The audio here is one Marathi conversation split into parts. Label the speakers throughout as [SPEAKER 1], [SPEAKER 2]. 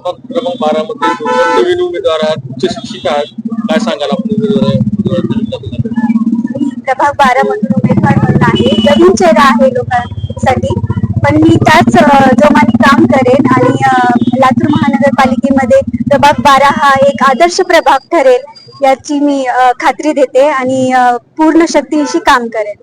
[SPEAKER 1] प्रभाग क्रमांक बारा मध्ये नवीन उमेदवार आहात? उच्च शिक्षिक आहात? काय सांगाल आपण
[SPEAKER 2] प्रभाग बारा मधून उमेदवार म्हणून आहे. नवीन चेहरा आहे लोकांसाठी. पण मी त्याच जोमाने काम करेन आणि लातूर महानगरपालिकेमध्ये प्रभाग बारा हा एक आदर्श प्रभाग ठरेल याची मी खात्री देते आणि पूर्ण शक्तीनिशी काम करेन.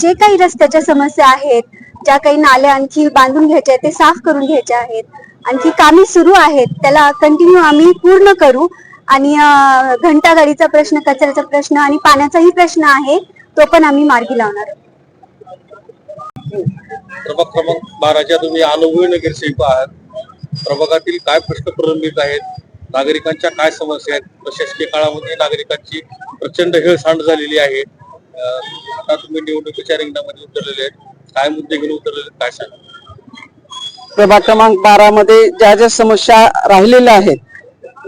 [SPEAKER 2] जे काही रस्त्याच्या समस्या आहेत ज्या काही नाल्या आणखी बांधून घ्यायच्या आहेत ते साफ करून घ्यायचे आहेत. आणखी कामे सुरू आहेत त्याला कंटिन्यू आम्ही पूर्ण करू. आणि घंटा घंटागाडीचा प्रश्न कचऱ्याचा प्रश्न आणि पाण्याचाही प्रश्न आहे तो पण आम्ही मार्गी लावणार. आहोत.
[SPEAKER 1] प्रभाग क्रमांक बाराच्या तुम्ही अनुभवी नगरसेवक आहात प्रभागातील काय प्रश्न प्रलंबित आहेत? नागरिकांच्या काय समस्या आहेत? प्रशासकीय काळामध्ये नागरिकांची प्रचंड हेळसांड झालेली आहे. आता तुम्ही निवडणुकीच्या रिंगणामध्ये उतरलेले आहेत. काय मुद्दे घेऊन उतरलेले काय सांगा?
[SPEAKER 3] प्रभाग क्रमांक बारा मध्ये ज्या ज्या समस्या राहिलेल्या आहेत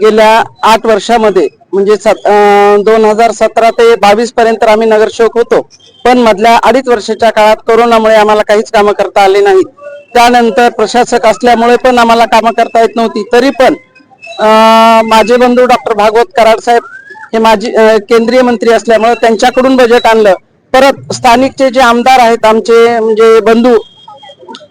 [SPEAKER 3] गेल्या आठ वर्षामध्ये म्हणजे दोन हजार सतरा ते बावीस पर्यंत आम्ही नगरसेवक होतो. पण मधल्या अडीच वर्षाच्या काळात कोरोनामुळे आम्हाला काहीच कामं करता आली नाही त्यानंतर प्रशासक असल्यामुळे पण आम्हाला कामं करता येत नव्हती. तरी पण अं, माझे बंधू डॉक्टर भागवत कराड साहेब हे माझी केंद्रीय मंत्री असल्यामुळे त्यांच्याकडून बजेट आणलं. परत स्थानिकचे जे आमदार आहेत आमचे म्हणजे बंधू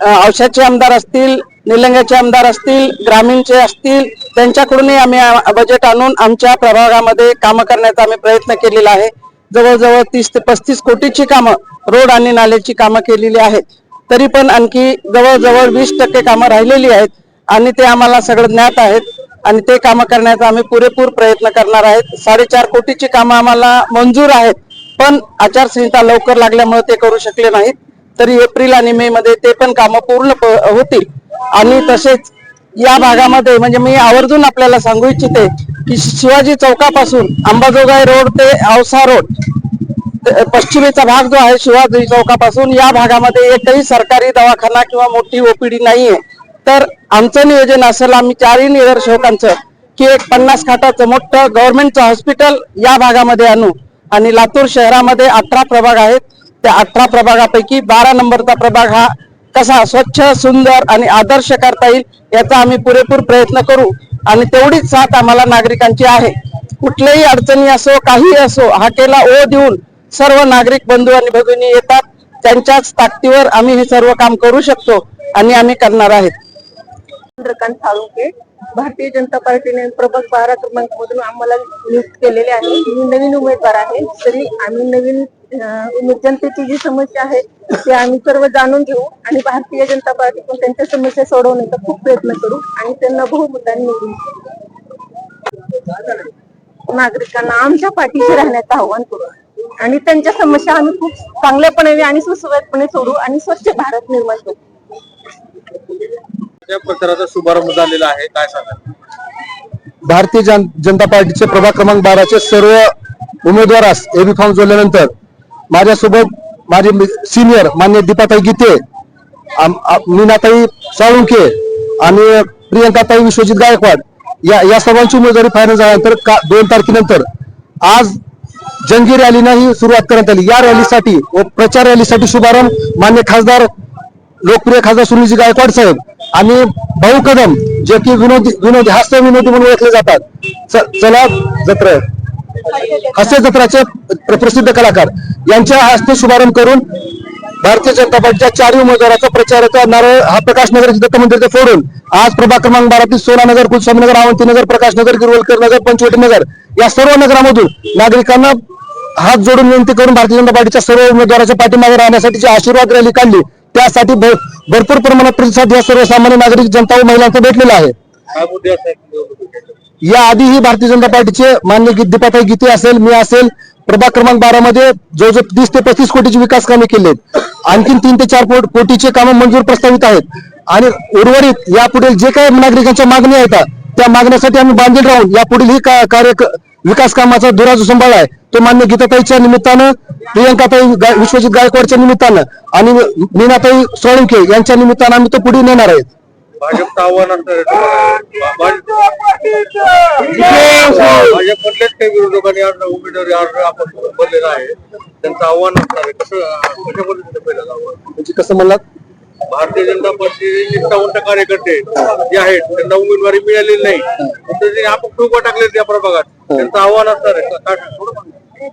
[SPEAKER 3] औषधचे आमदार असतील निलंग्याचे आमदार असतील ग्रामीणचे असतील त्यांच्याकडूनही आम्ही बजेट आणून आमच्या प्रभागामध्ये कामं करण्याचा आम्ही प्रयत्न केलेला आहे. जवळजवळ तीस ते पस्तीस कोटीची कामं रोड आणि नाल्याची कामं केलेली आहेत. तरी पण आणखी जवळजवळ वीस टक्के कामं राहिलेली आहेत आणि ते आम्हाला सगळं ज्ञात आहेत आणि ते कामं करण्याचा आम्ही पुरेपूर प्रयत्न करणार आहेत. साडेचार कोटीची कामं आम्हाला मंजूर आहेत. पण आचारसंहिता लवकर लागल्यामुळे ते करू शकले नाहीत. तरी एप्रिल आणि मे मध्ये ते पण कामं पूर्ण प- होतील. आणि तसेच या भागामध्ये म्हणजे मी आवर्जून आपल्याला सांगू इच्छिते की शिवाजी चौकापासून अंबाजोगाई रोड ते औसा रोड पश्चिमेचा भाग जो आहे शिवाजी चौकापासून या भागामध्ये एकही सरकारी दवाखाना किंवा मोठी ओपीडी नाहीये. तर आमचं नियोजन असेल आम्ही चारही नगरसेवकांचं की एक पन्नास खाटाचं मोठं गव्हर्नमेंटचं हॉस्पिटल या भागामध्ये आणू. आणि लातूर शहरामध्ये अठरा प्रभाग आहेत. त्या अठरा प्रभागापैकी बारा नंबरचा प्रभाग हा कसा स्वच्छ सुंदर आणि आदर्श करता येईल याचा आम्ही पुरेपूर प्रयत्न करू. आणि तेवढीच साथ आम्हाला नागरिकांची आहे. कुठल्याही अडचणी असो काही असो हाकेला ओ देऊन सर्व नागरिक बंधू आणि भगिनी येतात. त्यांच्याच ताकदीवर आम्ही हे सर्व काम करू शकतो आणि आम्ही करणार आहेत.
[SPEAKER 4] चंद्रकांत साळुंके भारतीय जनता पार्टीने प्रभाग बारा क्रमांक मधून आम्हाला नियुक्त केलेले आहे. मी नवीन उमेदवार आहे. तरी आम्ही नवीन जनतेची जी समस्या आहे ते आम्ही सर्व जाणून घेऊ आणि भारतीय जनता पार्टीतून त्यांच्या समस्या सोडवण्याचा खूप प्रयत्न करू आणि त्यांना बहुमतांनी निवडून नागरिकांना आमच्या पाठीशी राहण्याचं आव्हान करू. आणि त्यांच्या समस्या आम्ही खूप चांगल्यापणे आणि सुसंवादपणे सोडू आणि स्वच्छ भारत निर्माण करू.
[SPEAKER 1] त्या प्रचाराचा शुभारंभ झालेला आहे. काय सांगा
[SPEAKER 5] भारतीय जन- जनता पार्टीचे प्रभाग क्रमांक बाराचे सर्व उमेदवारास एबी फॉर्म जोडल्यानंतर माझ्यासोबत माझे सिनियर मान्य दीपाताई गीते मीनाताई साळुंके आणि प्रियंकाताई विश्वजित गायकवाड या या सर्वांची उमेदवारी फायनल झाल्यानंतर का दोन तारखेनंतर आज जंगी रॅलीना ही सुरुवात करण्यात आली. या रॅलीसाठी व प्रचार रॅलीसाठी शुभारंभ मान्य खासदार लोकप्रिय खासदार सुनीलजी गायकवाड साहेब आणि भाऊ कदम जे की विनोदी विनोदी हास्य विनोदी म्हणून ओळखले जातात. चला जत्रा. हास्य जत्राचे प्रसिद्ध कलाकार. यांच्या हस्ते शुभारंभ करून भारतीय जनता पार्टीच्या चारही उमेदवाराचा प्रचाराचा नारळ हा प्रकाश नगर दत्त मंदिर फोडून. आज प्रभाग क्रमांक बारातील सोला नगर कुलस्वामी नगर अवंती नगर प्रकाश नगर गिरवलकर नगर पंचवटी नगर या सर्व नगरामधून नागरिकांना हात जोडून विनंती करून भारतीय जनता पार्टीच्या सर्व उमेदवाराच्या पाठीमागे राहण्यासाठी जी आशीर्वाद रॅली काढली त्यासाठी भर- भरपूर प्रमाणात प्रतिसाद या सर्वसामान्य नागरिक जनता व महिलांचा भेटलेला आहे. या आधीही भारतीय जनता पार्टीचे मान्य दीपाताई गीते असेल मी असेल प्रभाग क्रमांक बारा मध्ये जवळजवळ तीस ते पस्तीस कोटीची विकास कामे केली आहेत आणखीन तीन ते चार कोट- कोटीचे कामं मंजूर प्रस्तावित आहेत. आणि उर्वरित यापुढील जे काही नागरिकांच्या मागणी आहेत त्या मागण्यासाठी आम्ही बांधील राहून यापुढील ही का- कार्य विकास कामाचा धुरा जो सांभाळला आहे. तो मान्य गीताताईच्या निमित्तानं प्रियंकाताई विश्वजित गायकवाडच्या निमित्तानं आणि मीनाताई सोळंके यांच्या निमित्तानं आम्ही तो पुढे नेणार आहेत
[SPEAKER 1] भाजपचं आव्हान काही विरोधकांनी उमेदवारी अर्ज आपण भरलेला आहे. त्यांचं आव्हान असणार आहे. कसं कशा पद्धतीने पहिलं आव्हान
[SPEAKER 5] म्हणजे कसं म्हणलात?
[SPEAKER 1] भारतीय जनता पक्षाचे निष्ठावंत कार्यकर्ते जे आहेत त्यांना उमेदवारी मिळालेली नाही. पण त्यांनी आपण टोका टाकले त्या प्रभागात. त्यांचं आव्हान असणार आहे.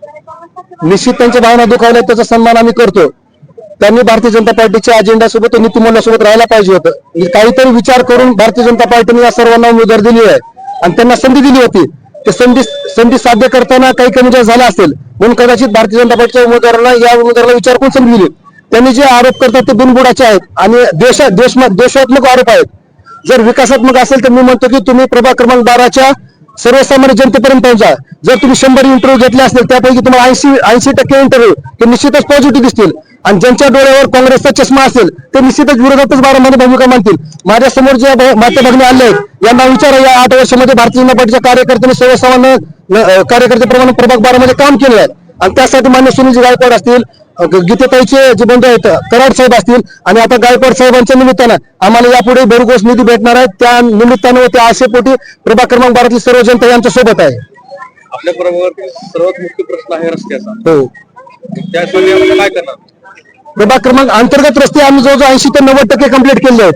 [SPEAKER 5] निश्चित त्यांच्या भावना दुखावल्या त्याचा सन्मान आम्ही करतो त्यांनी भारतीय जनता पार्टीच्या अजेंडा सोबत नीतिमूल्यासोबत राहायला पाहिजे होतं. म्हणजे काहीतरी विचार करून भारतीय जनता पार्टीने या सर्वांना उमेदवार दिली आहे. आणि त्यांना संधी दिली होती. ते संधी संधी साध्य करताना काही कमी जास्त झाला असेल म्हणून कदाचित भारतीय जनता पार्टीच्या उमेदवाराला या उमेदवाराला विचार करून संधी दिली. त्यांनी जे आरोप करतात ते बिनबुडाचे आहेत आणि देश देशात्मक आरोप आहेत. जर विकासात्मक असेल तर मी म्हणतो की तुम्ही प्रभाग क्रमांक बाराच्या सर्वसामान्य जनतेपर्यंत पोहोचा. जर तुम्ही शंभर इंटरव्ह्यू घेतले असतील त्यापैकी तुम्हाला ऐंशी ऐंशी टक्के इंटरव्ह्यू ते निश्चितच पॉझिटिव्ह दिसतील. आणि ज्यांच्या डोळ्यावर काँग्रेसचा चष्मा असेल ते निश्चितच विरोधातच बारामध्ये भूमिका मानतील माझ्यासमोर जे माते माता भगिनी आले आहेत यांना विचारा या आठ वर्षामध्ये भारतीय जनता पार्टीच्या कार्यकर्त्यांनी सर्वसामान्य कार्यकर्त्याप्रमाणे प्रभाग बारामध्ये काम केलं आहे. आणि त्यासाठी मान्य सुनीलजी गायकवाड असतील गीतेताईचे जे बंधू आहेत कराड साहेब असतील आणि आता गायकवाड साहेबांच्या निमित्तानं आम्हाला यापुढे भरघोस निधी भेटणार आहे. त्या निमित्तानं व त्या आशेपोटी प्रभाग क्रमांक बारातील सर्व जनता यांच्या सोबत आहे.
[SPEAKER 1] आपल्या प्रभागातील सर्वात मुख्य प्रश्न आहे रस्त्याचा.
[SPEAKER 5] हो.
[SPEAKER 1] त्या शोधामध्ये काय करणार?
[SPEAKER 5] प्रभाग क्रमांक अंतर्गत रस्ते आम्ही जवळजवळ ऐंशी ते नव्वद टक्के कंप्लीट केले आहेत.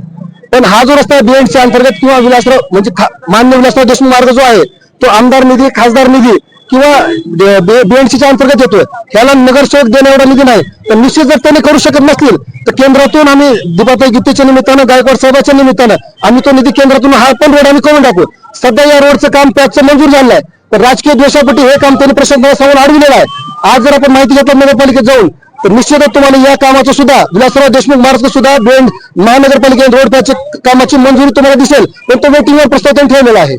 [SPEAKER 5] पण हा जो रस्ता बीएनसी अंतर्गत किंवा विलासराव म्हणजे मान्य विलासराव देशमुख मार्ग जो आहे तो आमदार निधी खासदार निधी किंवा बीएनसीच्या अंतर्गत येतोय. ह्याला नगरसेवक देण्या एवढा निधी नाही. तर निश्चित जर त्यांनी करू शकत नसतील तर केंद्रातून आम्ही दिपाताई गीतेच्या निमित्तानं गायकवाड साहेबाच्या निमित्तानं आम्ही तो निधी केंद्रातून हा पण रोड आम्ही करून टाकू. सध्या या रोडचं काम पॅचचं मंजूर झालं आहे तर राजकीय द्वेषापटी हे काम त्यांनी प्रशासनासमोर अडविलेलं आहे. आज जर आपण माहिती घेतलं नगरपालिकेत जाऊन तर निश्चितच तुम्हाला या कामाचं सुद्धा विलासराव देशमुख महाराज सुद्धा बेंड महानगरपालिकेत रोड पॅच कामाची मंजुरी तुम्हाला दिसेल. पण तो वेटिंगवर प्रस्ताव ठेवलेला आहे.